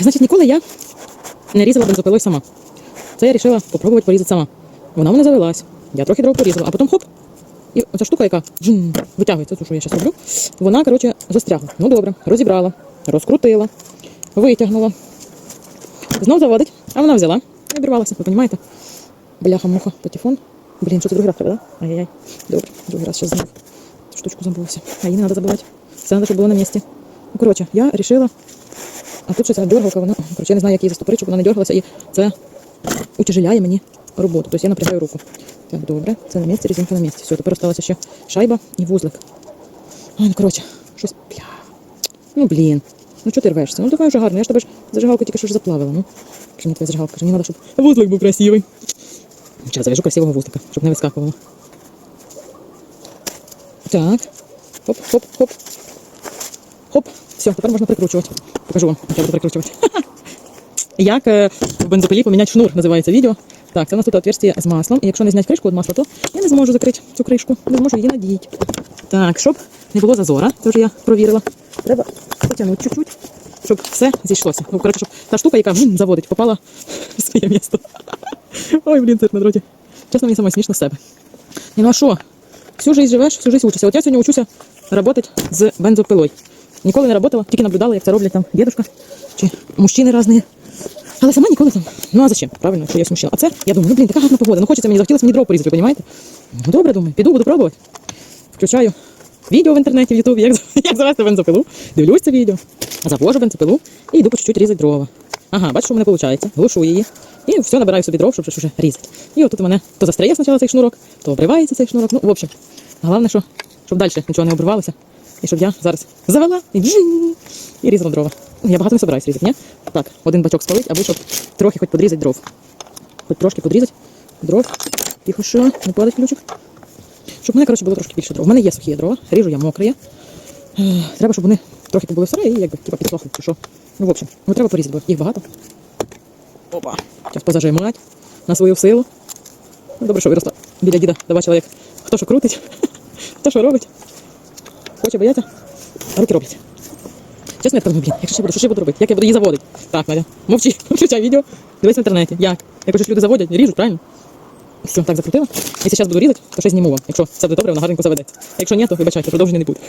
Значить, ніколи я не різала бензопилою сама. Це я вирішила попробувати порізати сама. Вона в мене завелась. Я трохи дров порізала, а потім хоп. І оця штука, яка джин, витягується, цю, що я зараз роблю, вона, коротше, застрягла. Ну добре, розібрала, розкрутила, витягнула. Знов заводить, а вона взяла і обірвалася, ви розумієте? Бляха-муха, патефон. Блін, що це другий раз треба, да? Ай-яй-яй. Добре, другий раз зараз знов. Штучку забулася. А її не треба забувати. Все треба, щоб було на місці. Ну, коротше, я вирішила. А тут щось дергалка, вона. Коротше, я не знаю, як її застопорити, щоб вона не дергалася, і це утяжеляє мені роботу. Тобто я напрягаю руку. Так, добре, це на місці, резинка на місці. Все, тепер осталася ще шайба і вузлик. Ой, ну коротше, щось. Бля. Ну блін. Ну чого ти рвешся? Ну давай вже гарно. Я ж тебе ж зажигалку тільки що ж заплавила. Ну. Каже мені твоя зажигалка, каже, мені треба, щоб вузлик був красивий. Зараз завяжу красивого вузлика, щоб не вискакувало. Так. Хоп, хоп, хоп. Хоп. Все, тепер можна прикручувати. Покажу вам, як буду прикручувати. Як е, в бензопилі поміняти шнур, називається відео. Так, це у нас тут отверстие з маслом. І якщо не зняти кришку від масла, то я не зможу закрити цю кришку. Не зможу її надіти. Так, щоб не було зазора, це вже я провірила. Треба потягнути чуть-чуть, щоб все зійшлося. Ну, коротше, щоб та штука, яка заводить, попала в своє місце. Ой, блін, цирк на дроті. Чесно, мені саме смішно з себе. І ну а що? Всю жизнь живеш, всю жизнь учишся. От я сьогодні учуся працювати з бензопилою. Ніколи не працювала, тільки наблюдала, як це роблять там дідушка чи мужчини різні. Але сама ніколи там. Ну а зачем? Правильно, що я смущала. А це, я думаю, ну блін, така гарна погода. Ну хочеться мені захотілося мені дров порізати, ви розумієте? Ну добре, думаю, піду, буду пробувати. Включаю відео в інтернеті, в Ютубі, як, як завести бензопилу. Дивлюсь це відео, завожу бензопилу і йду по чуть-чуть різати дрова. Ага, бачу, що в мене виходить. Глушу її. І все, набираю собі дров, щоб щось уже різати. І отут у мене то застряє спочатку цей шнурок, то обривається цей шнурок. Ну, в общем, головне, що, щоб далі нічого не обривалося. І щоб я зараз завела і, різала дрова. Я багато не собираюсь різати, ні? Так, один бачок спалить, аби щоб трохи хоч подрізати дров. Хоч трошки подрізати дров. Тихо, що, не падать ключик. Щоб мене, коротше, було трошки більше дров. У мене є сухі дрова, ріжу я мокрі. Е, Треба, щоб вони трохи побули в сараї і якби типа підсохли, чи що. Ну, в общем, ну треба порізати, бо їх багато. Опа. Зараз позажимать на свою силу. Ну, добре, що виросла біля діда, бачила, як хто що крутить, хто що робить. Хоче бояться, а руки роблять. Чесно, я так блін, якщо ще буду, що ще буду робити? Як я буду її заводити? Так, Надя, мовчи, включай відео, дивись в інтернеті. Як? Же ж люди заводять, ріжуть, правильно? Все, так закрутила. Якщо зараз буду різати, то ще зніму вам. Якщо все буде добре, вона гарненько заведеться. Якщо ні, то вибачайте, продовження не буде.